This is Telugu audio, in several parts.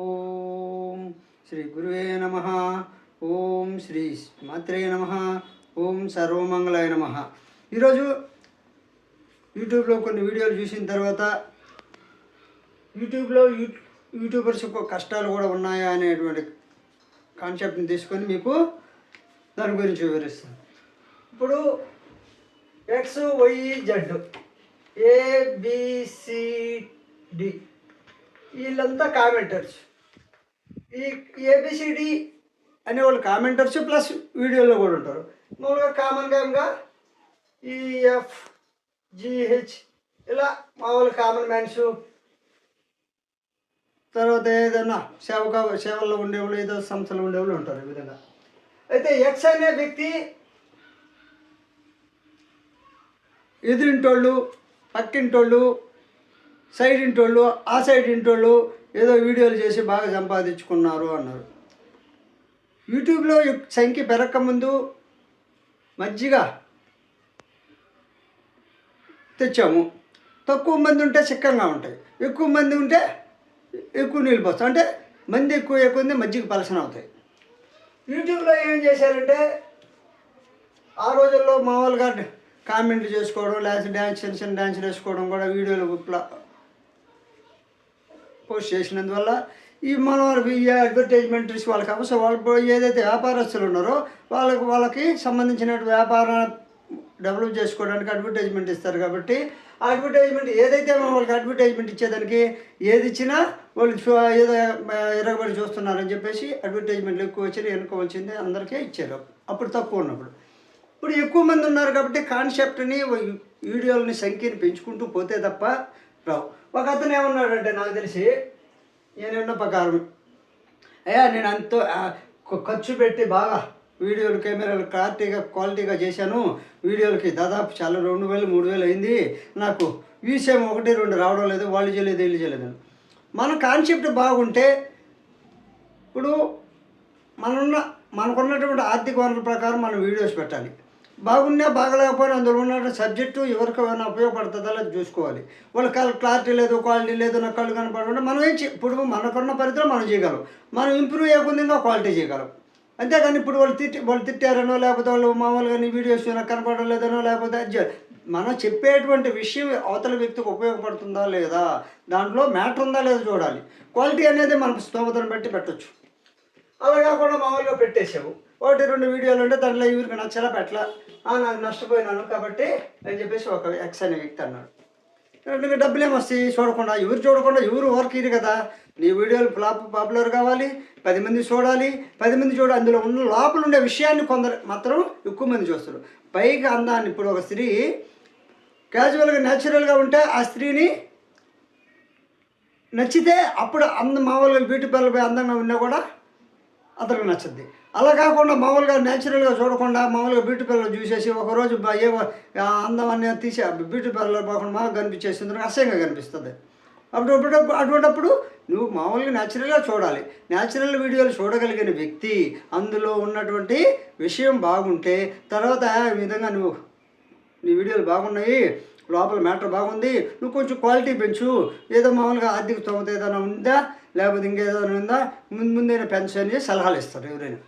ఓం శ్రీ గురువే నమ. ఓం శ్రీ మాత్రే నమ. ఓం సర్వమంగళాయ నమ. ఈరోజు యూట్యూబ్లో కొన్ని వీడియోలు చూసిన తర్వాత యూట్యూబ్లో యూ యూట్యూబర్స్ యొక్క కష్టాలు కూడా ఉన్నాయా అనేటువంటి కాన్సెప్ట్ని తీసుకొని మీకు దాని గురించి వివరిస్తాను. ఇప్పుడు ఎక్స్ వై జెడ్ ఏబిసిడి వీళ్ళంతా కామెంటర్స్ ఈ ఏబిసిడి అనే వాళ్ళు కామెంటర్స్ ప్లస్ వీడియోలో కూడా ఉంటారు. మామూలుగా కామన్గా ఇంకా ఈఎఫ్ జిహెచ్ ఇలా మామూలు కామన్ మ్యాన్స్ తర్వాత ఏదైనా సేవక సేవల్లో ఉండేవాళ్ళు ఏదో సంస్థలు ఉండేవాళ్ళు ఉంటారు ఈ విధంగా. అయితే ఎక్స్ అనే వ్యక్తి ఎదురింటోళ్ళు పక్కింటోళ్ళు సైడ్ ఇంటోళ్ళు ఆ సైడ్ ఇంటోళ్ళు ఏదో వీడియోలు చేసి బాగా సంపాదించుకున్నారు అన్నారు. యూట్యూబ్లో సంఖ్య పెరగక ముందు మజ్జిగ తెచ్చాము. తక్కువ మంది ఉంటే చిక్కంగా ఉంటాయి. ఎక్కువ మంది ఉంటే ఎక్కువ నీళ్ళు పోస్తాం అంటే మంది ఎక్కువ ఎక్కువ ఉంది మజ్జిగ పలసన అవుతాయి. యూట్యూబ్లో ఏం చేశారంటే ఆ రోజుల్లో మామూలుగా కామెంట్లు చేసుకోవడం లేకపోతే డ్యాన్స్ చిన్న చిన్న వేసుకోవడం కూడా వీడియోలు పోస్ట్ చేసినందువల్ల ఈ మనం ఈ అడ్వర్టైజ్మెంట్స్ వాళ్ళకి అవసరం. వాళ్ళు ఏదైతే వ్యాపారస్తులు ఉన్నారో వాళ్ళకి వాళ్ళకి సంబంధించిన వ్యాపారం డెవలప్ చేసుకోవడానికి అడ్వర్టైజ్మెంట్ ఇస్తారు కాబట్టి ఆ అడ్వర్టైజ్మెంట్ ఏదైతే వాళ్ళకి అడ్వర్టైజ్మెంట్ ఇచ్చేదానికి ఏది ఇచ్చినా వాళ్ళు ఏదో ఎరగబడి చూస్తున్నారని చెప్పేసి అడ్వర్టైజ్మెంట్లు ఎక్కువ వచ్చింది వెనుక వచ్చింది అందరికీ ఇచ్చారు. అప్పుడు తక్కువ ఉన్నప్పుడు. ఇప్పుడు ఎక్కువ మంది ఉన్నారు కాబట్టి కాన్సెప్ట్ని వీడియోలని సంఖ్యని పెంచుకుంటూ పోతే తప్ప రావు. ఒక అతను ఏమన్నాడంటే నాకు తెలిసి నేనున్న ప్రకారం అయ్యా నేను అంత ఖర్చు పెట్టి బాగా వీడియోలు కెమెరాలు క్లారిటీగా క్వాలిటీగా చేశాను. వీడియోలకి దాదాపు చాలా రెండు వేలు మూడు వేలు అయింది. నాకు వ్యూస్ ఏమో ఒకటి రెండు రావడం లేదు. వాళ్ళు చేయలేదు వీళ్ళు చేయలేదు. మన కాన్సెప్ట్ బాగుంటే ఇప్పుడు మనన్న మనకున్నటువంటి ఆర్థిక వనరుల ప్రకారం మనం వీడియోస్ పెట్టాలి. బాగున్నా బాగలేకపోయినా అందులో ఉన్న సబ్జెక్టు ఎవరికి ఏమైనా ఉపయోగపడుతుందా లేదు చూసుకోవాలి. వాళ్ళ కళ్ళు క్లారిటీ లేదు క్వాలిటీ లేదు నా కళ్ళు కనపడకుండా మనం ఏం ఇప్పుడు మనకున్న పరిధిలో మనం చేయగలం. మనం ఇంప్రూవ్ చేయకుండా ఇంకా క్వాలిటీ చేయగలం. అంతేగాని ఇప్పుడు వాళ్ళు తిట్టి వాళ్ళు తిట్టారనో లేకపోతే వాళ్ళు మామూలుగా నీ వీడియోస్ నాకు కనపడడం లేదనో లేకపోతే మనం చెప్పేటువంటి విషయం అవతల వ్యక్తికి ఉపయోగపడుతుందా లేదా? దాంట్లో మ్యాటర్ ఉందా లేదా చూడాలి. క్వాలిటీ అనేది మన స్తోమతను బట్టి పెట్టొచ్చు. అలా కాకుండా మామూలుగా పెట్టేసావు ఒకటి రెండు వీడియోలు ఉంటే దాంట్లో ఎవరికి నచ్చలా పెట్టలా. నాకు నష్టపోయినాను కాబట్టి అని చెప్పేసి ఒక ఎక్స్ అనే వ్యక్తి అన్నాడు. నీకు డబ్బులు ఏమొస్తాయి చూడకుండా. ఎవరు చూడకుండా? ఎవరు వర్క్ ఇది కదా. నీ వీడియోలు ఫ్లాప్ పాపులర్ కావాలి పది మంది చూడాలి. పది మంది చూడాలి అందులో ఉన్న లోపల ఉండే విషయాన్ని కొందరు మాత్రం ఎక్కువ మంది చూస్తారు. పైగా అందాన్ని ఇప్పుడు ఒక స్త్రీ క్యాజువల్గా న్యాచురల్గా ఉంటే ఆ స్త్రీని నచ్చితే అప్పుడు అంద మామూలుగా బ్యూటీ పార్లర్ పోయి అందంగా ఉన్నా కూడా అతనికి నచ్చుద్ది. అలా కాకుండా మామూలుగా న్యాచురల్గా చూడకుండా మామూలుగా బ్యూటీ పార్లర్ చూసేసి ఒకరోజు ఏ అందం అన్నీ తీసి బ్యూటీ పార్లర్ పోకుండా మాకు కనిపించేసింది అసహ్యంగా కనిపిస్తుంది. అప్పుడు అటువంటప్పుడు అటువంటిప్పుడు నువ్వు మామూలుగా న్యాచురల్గా చూడాలి. న్యాచురల్ వీడియోలు చూడగలిగిన వ్యక్తి అందులో ఉన్నటువంటి విషయం బాగుంటే తర్వాత ఈ విధంగా నువ్వు నీ వీడియోలు బాగున్నాయి లోపల మ్యాటర్ బాగుంది నువ్వు కొంచెం క్వాలిటీ పెంచు. ఏదో మామూలుగా ఆర్థిక స్తోమత ఏదైనా ఉందా? లేకపోతే ఇంకేదైనా ఉందా? ముందు ముందైనా పెంచు సలహాలు ఇస్తారు ఎవరైనా.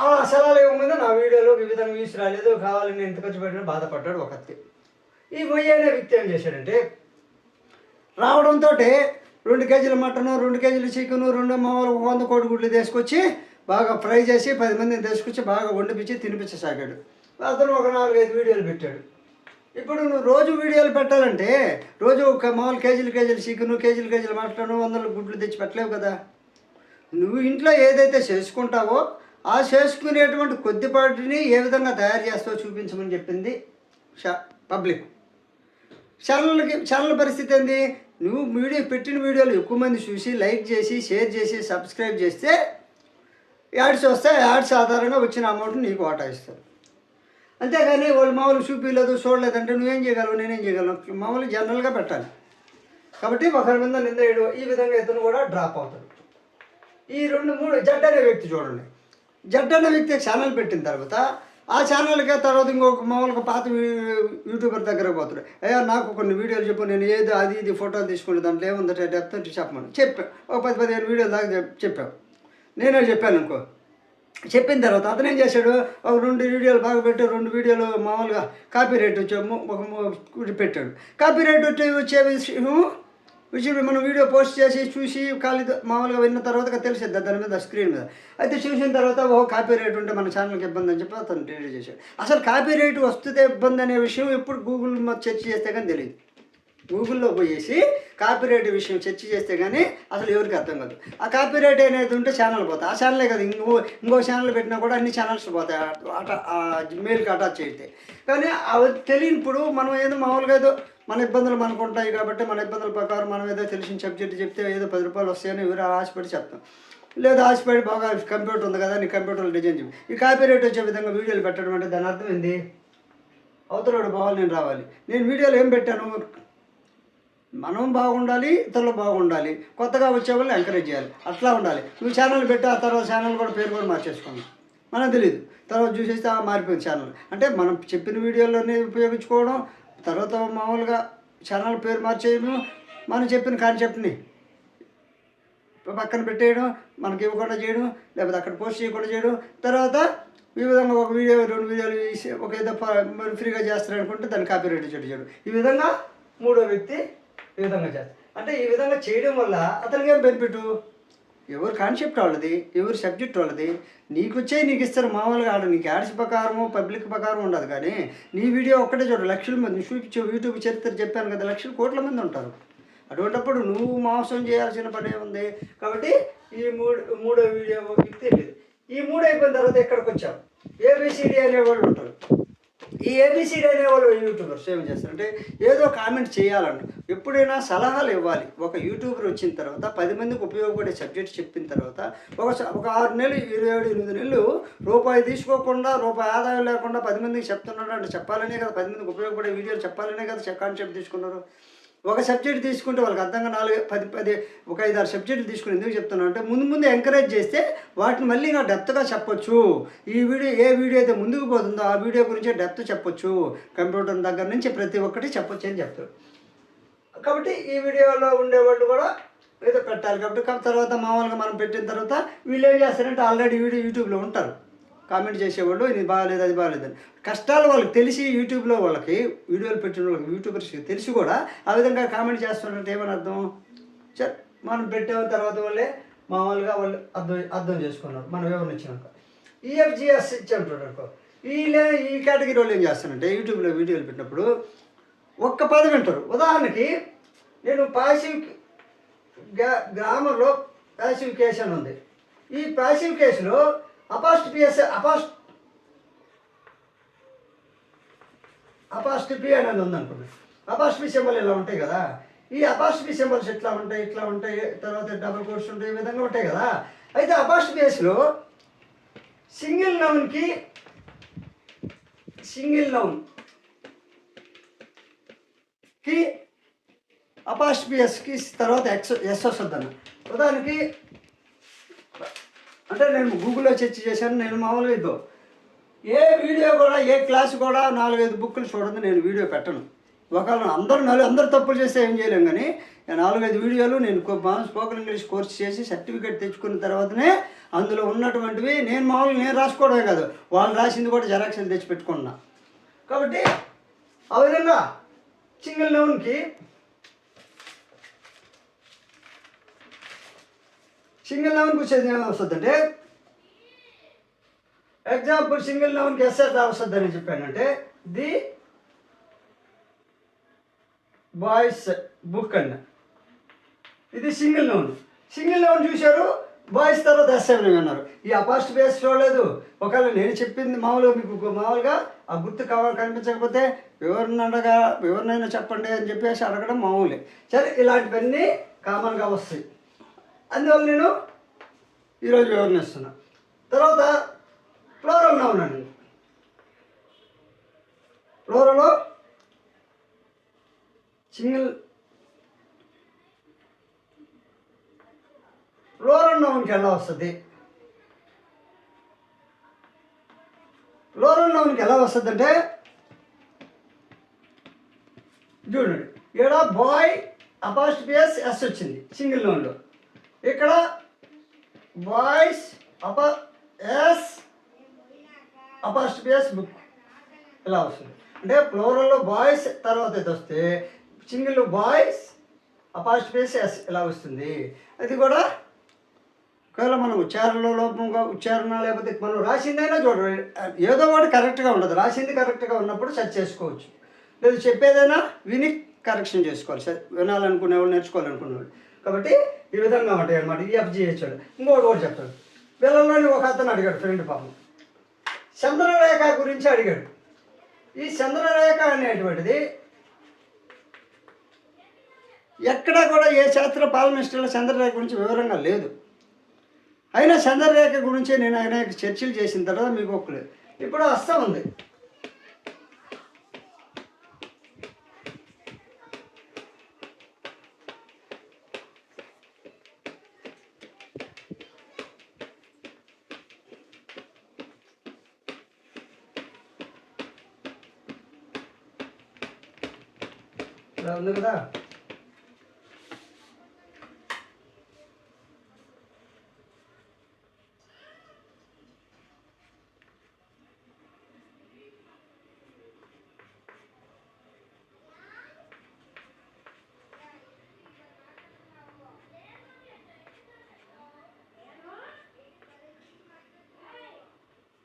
ఆ సలహాలు ఏముందో? నా వీడియోలో వివిధ వ్యూస్ రాలేదు. కావాలని ఎంత ఖర్చు పెట్టినా బాధపడ్డాడు ఒక వ్యక్తి ఈ మొయ్యనే వ్యక్తి ఏం చేశాడంటే రావడంతో రెండు కేజీల మటను రెండు కేజీల చికెను రెండు మామూలు వంద కోడి గుడ్లు తీసుకొచ్చి బాగా ఫ్రై చేసి పది మందిని తీసుకొచ్చి బాగా వండిపించి తినిపించసాగాడు. అతను ఒక నాలుగైదు వీడియోలు పెట్టాడు. ఇప్పుడు నువ్వు రోజు వీడియోలు పెట్టాలంటే రోజు ఒక మామూలు కేజీలు కేజీలు చికెను కేజీలు కేజీలు మటను వందల గుడ్లు తెచ్చి పెట్టలేవు కదా. నువ్వు ఇంట్లో ఏదైతే చేసుకుంటావో ఆ చేసుకునేటువంటి కొద్దిపాటిని ఏ విధంగా తయారు చేస్తావో చూపించమని చెప్పింది పబ్లిక్. ఛానల్కి ఛానల్ పరిస్థితి ఏంది? నువ్వు వీడియో పెట్టిన వీడియోలు ఎక్కువ మంది చూసి లైక్ చేసి షేర్ చేసి సబ్స్క్రైబ్ చేస్తే యాడ్స్ వస్తాయి. యాడ్స్ ఆధారంగా వచ్చిన అమౌంట్ నీకు వాటా ఇస్తారు. అంతేగాని వాళ్ళు మామూలు చూపించలేదు చూడలేదంటే నువ్వేం చేయగలవు నేనేం చేయగలను? మామూలు జనరల్గా పెట్టాలి. కాబట్టి ఒకరి మీద నింద ఈ విధంగా ఇతను కూడా డ్రాప్ అవుతాడు. ఈ రెండు మూడు జడ్ అనే వ్యక్తి చూడండి. జడ్ అనే వ్యక్తి ఛానల్ పెట్టిన తర్వాత ఆ ఛానల్కే తర్వాత ఇంకొక మామూలుగా పాత యూట్యూబర్ దగ్గరకు పోతాడు. అయ్యా నాకు కొన్ని వీడియోలు చెప్పు నేను ఏదో అది ఇది ఫోటోలు తీసుకుంటే దాంట్లో ఏముందంటే డెప్త్ అంటే చెప్పమని. చెప్పా. ఒక పది పదిహేను వీడియోలు దాకా చెప్- చెప్పావు. నేనే చెప్పాను అనుకో. చెప్పిన తర్వాత అతను ఏం చేశాడు? ఒక రెండు వీడియోలు బాగా పెట్టి రెండు వీడియోలు మామూలుగా కాపీ రేట్ వచ్చే ఒక పెట్టాడు. కాపీ రేట్ వచ్చే వచ్చే విషయం మనం వీడియో పోస్ట్ చేసి చూసి ఖాళీ మామూలుగా విన్న తర్వాత తెలిసేది దాని మీద స్క్రీన్ మీద. అయితే చూసిన తర్వాత ఓ కాపీ రేట్ ఉంటే మన ఛానల్కి ఇబ్బంది అని చెప్పి అతను డిలీట్ చేశాడు. అసలు కాపీ రేట్ వస్తే ఇబ్బంది అనే విషయం ఎప్పుడు గూగుల్ చర్చ చేస్తే కానీ తెలియదు. గూగుల్లో పోయేసి కాపీరైట్ విషయం చర్చ చేస్తే కానీ అసలు ఎవరికి అర్థం కాదు. ఆ కాపీరైట్ అనేది ఉంటే ఛానల్ పోతాయి ఆ ఛానలే కదా ఇంకో ఇంకో ఛానల్ పెట్టినా కూడా అన్ని ఛానల్స్ పోతాయి. అట మెయిల్కి అటాచ్ చేస్తే కానీ అవి తెలియనప్పుడు మనం ఏదో మామూలుగా ఏదో మన ఇబ్బందులు మనకు ఉంటాయి కాబట్టి మన ఇబ్బందుల ప్రకారం మనం ఏదో తెలిసిన సబ్జెక్ట్ చెప్తే ఏదో పది రూపాయలు వస్తాయని ఎవరు ఆశపడి చెప్తాం. లేదా ఆశపడి బాగా కంప్యూటర్ ఉంది కదా నీ కంప్యూటర్లో డిజైన్ చెప్పి ఈ కాపీ రేట్ వచ్చే విధంగా వీడియోలు పెట్టడం అంటే దాని అర్థం ఏంది? అవతలడు బావాలి నేను రావాలి. నేను వీడియోలో ఏం పెట్టాను? మనం బాగుండాలి ఇతరులు బాగుండాలి. కొత్తగా వచ్చే వాళ్ళు ఎంకరేజ్ చేయాలి. అట్లా ఉండాలి. నువ్వు ఛానల్ పెట్టి ఆ తర్వాత ఛానల్ కూడా పేరు కూడా మార్చేసుకున్నావు మనకు తెలియదు తర్వాత చూసేస్తే ఆ మారిపోయింది ఛానల్ అంటే మనం చెప్పిన వీడియోలోనే ఉపయోగించుకోవడం తర్వాత మామూలుగా ఛానల్ పేరు మార్చేయడం మనం చెప్పిన కాన్సెప్ట్ని పక్కన పెట్టేయడం మనకి ఇవ్వకుండా చేయడం లేకపోతే అక్కడ పోస్ట్ చేయకుండా చేయడం. తర్వాత ఈ విధంగా ఒక వీడియో రెండు వీడియోలు ఒక ఏదో ప- ఫ్రీగా చేస్తారనుకుంటే దాన్ని కాపీ రైట్ చెట్టు చేయడం. ఈ విధంగా మూడో వ్యక్తి ఈ విధంగా చేస్తారు అంటే ఈ విధంగా చేయడం వల్ల అతనికి ఏం బెనిఫిట్? ఎవరు కాన్సెప్ట్ వాళ్ళది? ఎవరు సబ్జెక్ట్ వాళ్ళది? నీకు వచ్చే నీకు ఇస్తారు మామూలుగా ఆడ నీకు యాడ్స్ ప్రకారము పబ్లిక్ ప్రకారం ఉండదు కానీ నీ వీడియో ఒక్కటే చూడు లక్షల మంది చూపించు యూట్యూబ్ చరిత్ర చెప్పాను కదా లక్షల కోట్ల మంది ఉంటారు. అటువంటప్పుడు నువ్వు మోసం చేయాల్సిన పని ఉంది. కాబట్టి ఈ మూడు మూడో వీడియో మీకు తెలియదు ఈ మూడు అయిపోయిన తర్వాత ఎక్కడికి వచ్చావు? ఏబిసిడి అనేవాళ్ళు ఉంటారు. ఈ ఏబిసిడి అనేవాళ్ళు యూట్యూబర్స్ ఏం చేస్తారంటే ఏదో కామెంట్ చేయాలంట. ఎప్పుడైనా సలహాలు ఇవ్వాలి. ఒక యూట్యూబర్ వచ్చిన తర్వాత పది మందికి ఉపయోగపడే సబ్జెక్ట్ చెప్పిన తర్వాత ఒక ఒక ఆరు నెలలు ఇరవై ఏడు ఎనిమిది నెలలు రూపాయి తీసుకోకుండా రూపాయి ఆదాయం లేకుండా పది మందికి చెప్తున్నాడు అంటే చెప్పాలనే కదా పది మందికి ఉపయోగపడే వీడియోలు చెప్పాలనే కదా కాన్సెప్ట్ తీసుకున్నారు. ఒక సబ్జెక్ట్ తీసుకుంటే వాళ్ళకి అర్థంగా నాలుగు పది పది ఒక ఐదు ఆరు సబ్జెక్టులు తీసుకుని ఎందుకు చెప్తున్నాను అంటే ముందు ముందు ఎంకరేజ్ చేస్తే వాటిని మళ్ళీ నా డెప్త్గా చెప్పొచ్చు. ఈ వీడియో ఏ వీడియో అయితే ముందుకు పోతుందో ఆ వీడియో గురించి డెప్త్ చెప్పొచ్చు. కంప్యూటర్ దగ్గర నుంచి ప్రతి ఒక్కటి చెప్పొచ్చు అని చెప్తారు. కాబట్టి ఈ వీడియోలో ఉండేవాళ్ళు కూడా ఏదో పెట్టాలి. కాబట్టి తర్వాత మామూలుగా మనం పెట్టిన తర్వాత వీళ్ళు ఏం చేస్తారంటే ఆల్రెడీ వీడియో యూట్యూబ్లో ఉంటారు. కామెంట్ చేసేవాళ్ళు ఇది బాగాలేదు అది బాగాలేదు కష్టాలు వాళ్ళకి తెలిసి యూట్యూబ్లో వాళ్ళకి వీడియోలు పెట్టిన వాళ్ళకి యూట్యూబర్స్కి తెలిసి కూడా ఆ విధంగా కామెంట్ చేస్తున్నట్టు ఏమని అర్థం? సరే మనం పెట్టిన తర్వాత వాళ్ళే మామూలుగా వాళ్ళు అర్థం అర్థం చేసుకున్నారు. మనం ఎవరిని ఇచ్చినాక ఈఎఫ్జిఎస్ ఇచ్చాంటాడు అనుకో. వీళ్ళే ఈ కేటగిరీ వాళ్ళు ఏం చేస్తానంటే యూట్యూబ్లో వీడియోలు పెట్టినప్పుడు ఒక్క పదం వింటారు. ఉదాహరణకి నేను పాసివ్ గ్రా- గ్రామర్లో ప్యాసివ్ కేసు అని ఉంది. ఈ పాసివ్ కేసులో అపాస్ట్ అపాస్ అపాస్ట్ అపాస్టిపి అనేది ఉందనుకోండి. అపాస్టిపి సింబల్ ఇలా ఉంటాయి కదా. ఈ అపాస్టిపి సింబల్స్ ఎట్లా ఉంటాయి ఇట్లా ఉంటాయి తర్వాత డబుల్ కోర్స్ ఉంటాయి ఈ విధంగా ఉంటాయి కదా. అయితే అపాస్టిపిఎస్లో సింగిల్ నౌన్కి సింగిల్ నౌన్కి అపాస్టిపిఎస్కి తర్వాత ఎక్స్ ఎస్ వస్తుంది అన్న. ఉదాహరణకి అంటే నేను గూగుల్లో చర్చ చేశాను నేను మామూలుగా ఇద్దో ఏ వీడియో కూడా ఏ క్లాస్ కూడా నాలుగైదు బుక్కులు చూడండి నేను వీడియో పెట్టను. ఒకవేళ అందరూ నాలుగు అందరు తప్పులు చేస్తే ఏం చేయలేం కానీ నాలుగైదు వీడియోలు నేను స్పోకెన్ ఇంగ్లీష్ కోర్స్ చేసి సర్టిఫికేట్ తెచ్చుకున్న తర్వాతనే అందులో ఉన్నటువంటివి నేను మామూలుగా నేను రాసుకోవడమే కాదు వాళ్ళు రాసింది కూడా జెరాక్స్లు తెచ్చి పెట్టుకున్నా. కాబట్టి ఆ విధంగా సింగిల్ నౌన్కి సింగిల్ నౌన్కి వచ్చేది వస్తుందంటే? ఎగ్జాంపుల్ సింగిల్ నౌన్కి ఎస్ఎస్ వస్తుంది అని చెప్పానంటే ది బాయ్స్ బుక్ అన్న. ఇది సింగిల్ నౌన్ సింగిల్ నౌన్ చూశారు బాయ్స్ తర్వాత ఎస్ఎం అన్నారు. ఈ అపాస్ట్ బేస్ చూడలేదు. ఒకవేళ నేను చెప్పింది మామూలుగా మీకు మామూలుగా ఆ గుర్తు కావాలి కనిపించకపోతే ఎవరినడగా ఎవరినైనా చెప్పండి అని చెప్పేసి అడగడం మామూలే. సరే ఇలాంటివన్నీ కామన్గా వస్తాయి. అందువల్ల నేను ఈరోజు వివరణిస్తున్నా తర్వాత ఫ్లోరల్ నౌన్ అండి. ఫ్లోరలో సింగిల్ ఫ్లోరల్ నౌన్కి ఎలా వస్తుంది? ఫ్లోరల్ నౌన్కి ఎలా వస్తుందంటే చూడండి. ఇక్కడ బాయ్ అపాస్టిపియస్ ఎస్ వచ్చింది సింగిల్ నౌన్లో. ఇక్కడ బాయ్స్ అప ఎస్ అపాస్టిపియస్ బుక్ ఇలా వస్తుంది. అంటే ప్లోరల్లో బాయ్స్ తర్వాత ఇది వస్తే సింగిల్ బాయ్స్ అపాస్టిపియస్ ఎస్ ఇలా వస్తుంది. అది కూడా ఒకవేళ మనం ఉచ్చారణలో లోపంగా ఉచ్చారణ లేకపోతే మనం రాసిందైనా చూడండి. ఏదో ఒకటి కరెక్ట్గా ఉండదు. రాసింది కరెక్ట్గా ఉన్నప్పుడు సెర్చ్ చేసుకోవచ్చు. లేదు చెప్పేదైనా విని కరెక్షన్ చేసుకోవాలి. సరే వినాలనుకునే వాళ్ళు నేర్చుకోవాలనుకునే వాళ్ళు కాబట్టి ఈ విధంగా ఉంటాయి అనమాట ఈఎఫ్జిహెచ్ ఇంకోటి కూడా చెప్తాడు. పిల్లల్లోని ఒక అతను అడిగాడు ఫ్రెండ్ పాపం. చంద్రరేఖ గురించి అడిగాడు. ఈ చంద్రరేఖ అనేటువంటిది ఎక్కడ కూడా ఏ శాస్త్ర పాలమిస్టర్ల చంద్రరేఖ గురించి వివరంగా లేదు. అయినా చంద్రరేఖ గురించి నేను ఆయన చర్చలు చేసిన తర్వాత మీకు ఒక్కలేదు ఇప్పుడు అస్సం ఉంది. ఉంది కదా.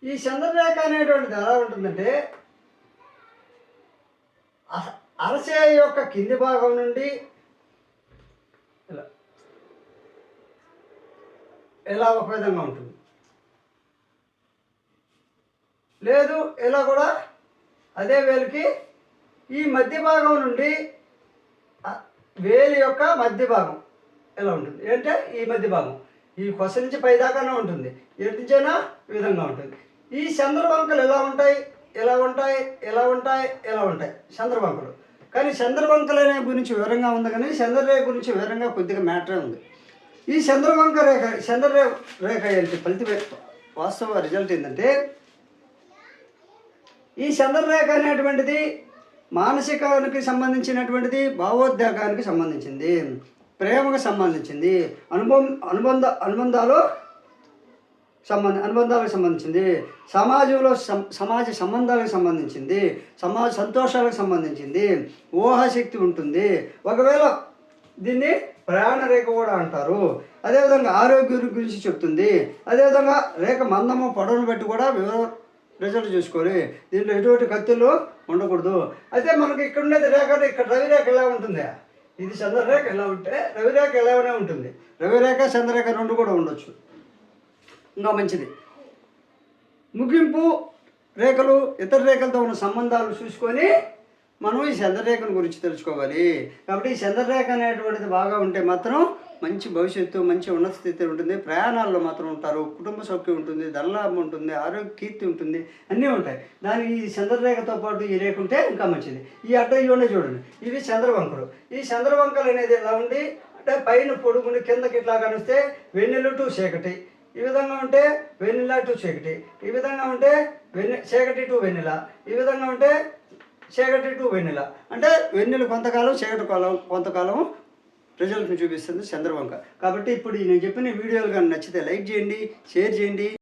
ఈ చంద్రరేఖ అనేటువంటిది ఎలా ఉంటుందంటే అరసే యొక్క కింది భాగం నుండి ఇలా ఇలా ఒక విధంగా ఉంటుంది? లేదు ఇలా కూడా అదే వేలికి ఈ మధ్య భాగం నుండి వేలి యొక్క మధ్య భాగం ఎలా ఉంటుంది? అంటే ఈ మధ్య భాగం. ఈ కొస నుంచి పైదాకానే ఉంటుంది. ఎటు నుంచైనా విధంగా ఉంటుంది. ఈ చంద్రవంకలు ఎలా ఉంటాయి? ఎలా ఉంటాయి? ఎలా ఉంటాయి? ఎలా ఉంటాయి? చంద్రవంకలు. కానీ చంద్రవంకలనే గురించి వివరంగా ఉంది కానీ చంద్రరేఖ గురించి వివరంగా కొద్దిగా మ్యాటరే ఉంది. ఈ చంద్రవంక రేఖ చంద్రరే రేఖ ఏంటి? ఫలిత వాస్తవ రిజల్ట్ ఏంటంటే ఈ చంద్రరేఖ అనేటువంటిది మానసికానికి సంబంధించినటువంటిది భావోద్వేగానికి సంబంధించింది ప్రేమకు సంబంధించింది అనుబంధ అనుబంధ అనుబంధాలు సంబంధ అనుబంధాలకు సంబంధించింది. సమాజంలో సమాజ సంబంధాలకు సంబంధించింది. సమాజ సంతోషాలకు సంబంధించింది. ఊహాశక్తి ఉంటుంది. ఒకవేళ దీన్ని ప్రయాణ రేఖ కూడా అంటారు. అదేవిధంగా ఆరోగ్యం గురించి చెప్తుంది. అదేవిధంగా రేఖ మందము పొడవును బట్టి కూడా వివర రిజల్ట్ చూసుకోవాలి. దీంట్లో ఎటువంటి కత్తులు ఉండకూడదు. అయితే మనకి ఇక్కడ ఉండేది రేఖ అంటే ఇక్కడ రవి రేఖ ఎలా ఉంటుంది? ఇది చంద్రరేఖ ఎలా ఉంటే రవిరేఖ ఎలానే ఉంటుంది. రవిరేఖ చంద్రరేఖ రెండు కూడా ఉండొచ్చు. ఇంకా మంచిది. ముగింపు రేఖలు ఇతర రేఖలతో ఉన్న సంబంధాలు చూసుకొని మనం ఈ చంద్రరేఖను గురించి తెలుసుకోవాలి. కాబట్టి ఈ చంద్రరేఖ అనేటువంటిది బాగా ఉంటే మాత్రం మంచి భవిష్యత్తు మంచి ఉన్నత స్థితి ఉంటుంది. ప్రయాణాల్లో మాత్రం ఉంటారు. కుటుంబ సౌఖ్యం ఉంటుంది ధనలాభం ఉంటుంది ఆరోగ్య కీర్తి ఉంటుంది. అన్నీ ఉంటాయి. దానికి ఈ చంద్రరేఖతో పాటు ఈ రేఖ ఉంటే ఇంకా మంచిది. ఈ అడ్డ ఇవన్నీ చూడండి. ఇవి చంద్రవంకలు. ఈ చంద్రవంకలు అనేది ఎలా ఉండి అంటే పైన పొడుగుని కిందకి ఇట్లా కనిస్తే వెన్నెలు టు చీకటి. ఈ విధంగా ఉంటే వెన్నెల టు చీకటి ఈ విధంగా ఉంటే వెన్నె చీకటి టు వెన్నెల ఈ విధంగా ఉంటే చీకటి టు వెన్నెల. అంటే వెన్నెల కొంతకాలం చీకటి కాలం కొంతకాలం రిజల్ట్ని చూపిస్తుంది చంద్రవంక. కాబట్టి ఇప్పుడు నేను చెప్పిన వీడియోలు కానీ నచ్చితే లైక్ చేయండి షేర్ చేయండి.